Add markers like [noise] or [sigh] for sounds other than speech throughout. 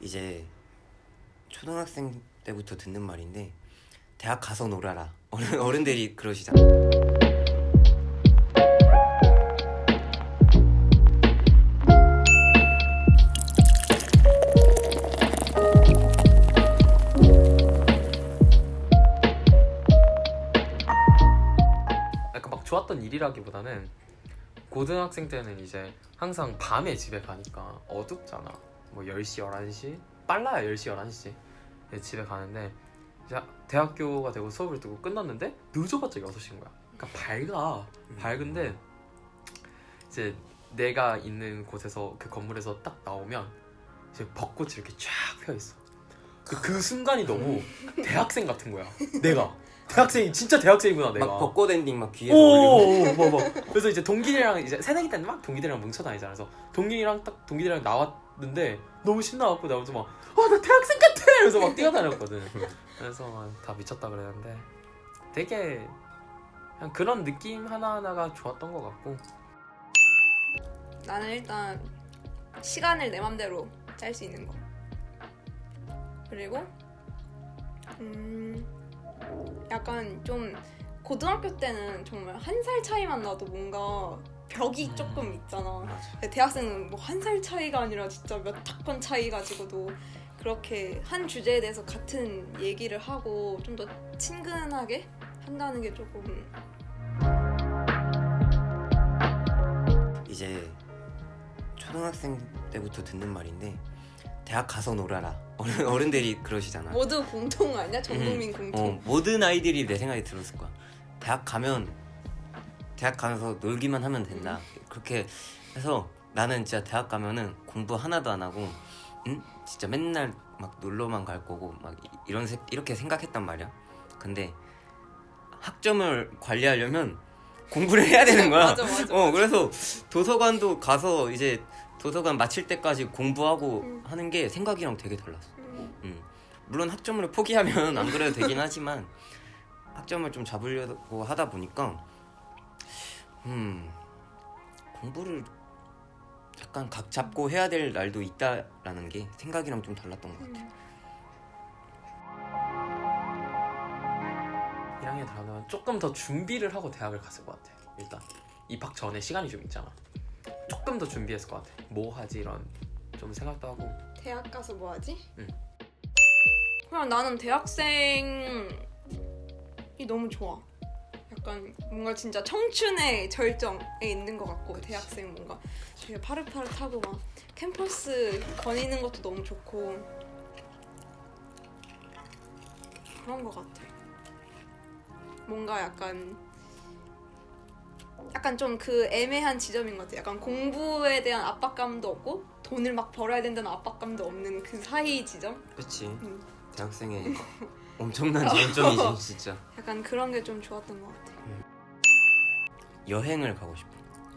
이제 초등학생 때부터 듣는 말인데 대학 가서 놀아라 어른, 어른들이 그러시잖아 약간 막 좋았던 일이라기보다는 고등학생 때는 이제 항상 밤에 집에 가니까 어둡잖아. 뭐 10시, 11시? 빨라야 10시, 11시. 에 집에 가는데 이제 대학교가 되고 수업을 듣고 끝났는데 늦어봤자 6시인 거야. 그러니까 밝아. 밝은데 이제 내가 있는 곳에서 그 건물에서 딱 나오면 이제 벚꽃이 이렇게 쫙 펴 있어. 그, 그 순간이 너무 [laughs] 대학생 같은 거야. 내가 대학생이 진짜 대학생이구나 내가. 막 벚꽃 엔딩 막 귀에서 올리고 오, 뭐, 뭐. 그래서 이제 동기들이랑 이제 새내기 때는 막 동기들이랑 뭉쳐 다니잖아. 그래서 동기랑 딱 동기들이랑 나왔 는데 너무 신나갖고 나오면서 막, 와, 나 대학생 같아! 이러면서 막 뛰어다녔거든. 그래서 막 다 미쳤다 그랬는데 되게 그냥 그런 느낌 하나하나가 좋았던 것 같고 나는 일단 시간을 내 맘대로 짤 수 있는 거. 그리고 음 약간 좀 고등학교 때는 정말 한 살 차이만 나도 뭔가 벽이 음. 조금 있잖아. 근데 대학생은 뭐 한 살 차이가 아니라 진짜 몇 학번 차이 가지고도 그렇게 한 주제에 대해서 같은 얘기를 하고 좀 더 친근하게 한다는 게 조금 이제 초등학생 때부터 듣는 말인데 대학 가서 놀아라 어른, 어른들이 그러시잖아 모두 공통 아니야? 전 국민 공통. 어, 모든 아이들이 내 생각이 들었을 거야. 대학 가면 대학 가면서 놀기만 하면 된다. 그렇게 해서 나는 진짜 대학 가면은 공부 하나도 안 하고, 응? 진짜 맨날 막 놀러만 갈 거고 막 이- 이런 세- 이렇게 생각했단 말이야. 근데 학점을 관리하려면 공부를 해야 되는 거야. 맞아, 맞아, 어, 그래서 도서관도 가서 이제 도서관 마칠 때까지 공부하고 음. 하는 게 생각이랑 되게 달랐어. 음. 음. 물론 학점을 포기하면 안 그래도 되긴 하지만 학점을 좀 잡으려고 하다 보니까 음 공부를 약간 각 잡고 해야 될 날도 있다라는 게 생각이랑 좀 달랐던 것 같아. 음. 1학년 들어가면 조금 더 준비를 하고 대학을 갔을 것 같아. 일단 입학 전에 시간이 좀 있잖아. 조금 더 준비했을 것 같아. 뭐 하지 이런 좀 생각도 하고. 대학 가서 뭐 하지? 응. 그냥 나는 대학생이 너무 좋아. 약간 뭔가 진짜 청춘의 절정에 있는 것 같고 그치. 대학생 뭔가 되게 파릇파릇하고 막 캠퍼스 거니는 것도 너무 좋고 그런 것 같아. 뭔가 약간 약간 좀 그 애매한 지점인 것 같아. 약간 공부에 대한 압박감도 없고 돈을 막 벌어야 된다는 압박감도 없는 그 사이 지점. 그렇지. 음. 대학생의 [laughs] 엄청난 장점이지 [laughs] 진짜. 약간 그런 게 좀 좋았던 것 같아. 여행을 가고 싶어.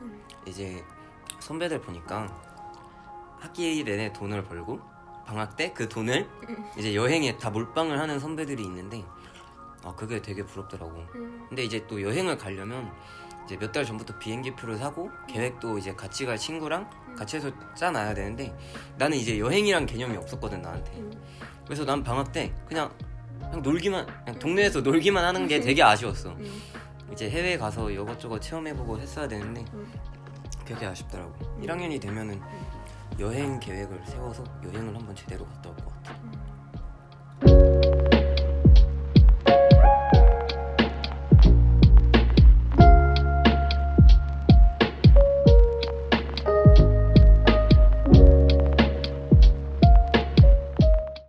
음. 이제 선배들 보니까 학기 내내 돈을 벌고 방학 때 그 돈을 음. 이제 여행에 다 몰빵을 하는 선배들이 있는데 아 그게 되게 부럽더라고. 음. 근데 이제 또 여행을 가려면 이제 몇 달 전부터 비행기 표를 사고 계획도 이제 같이 갈 친구랑 음. 같이 해서 짜놔야 되는데 나는 이제 여행이란 개념이 없었거든 나한테. 음. 그래서 난 방학 때 그냥 그냥 놀기만 그냥 동네에서 놀기만 하는 게 되게 아쉬웠어. 음. 이제 해외 가서 이것저것 체험해보고 했어야 되는데 음. 되게 아쉽더라고. 1학년이 되면은 여행 계획을 세워서 여행을 한번 제대로 갔다 올 것 같아.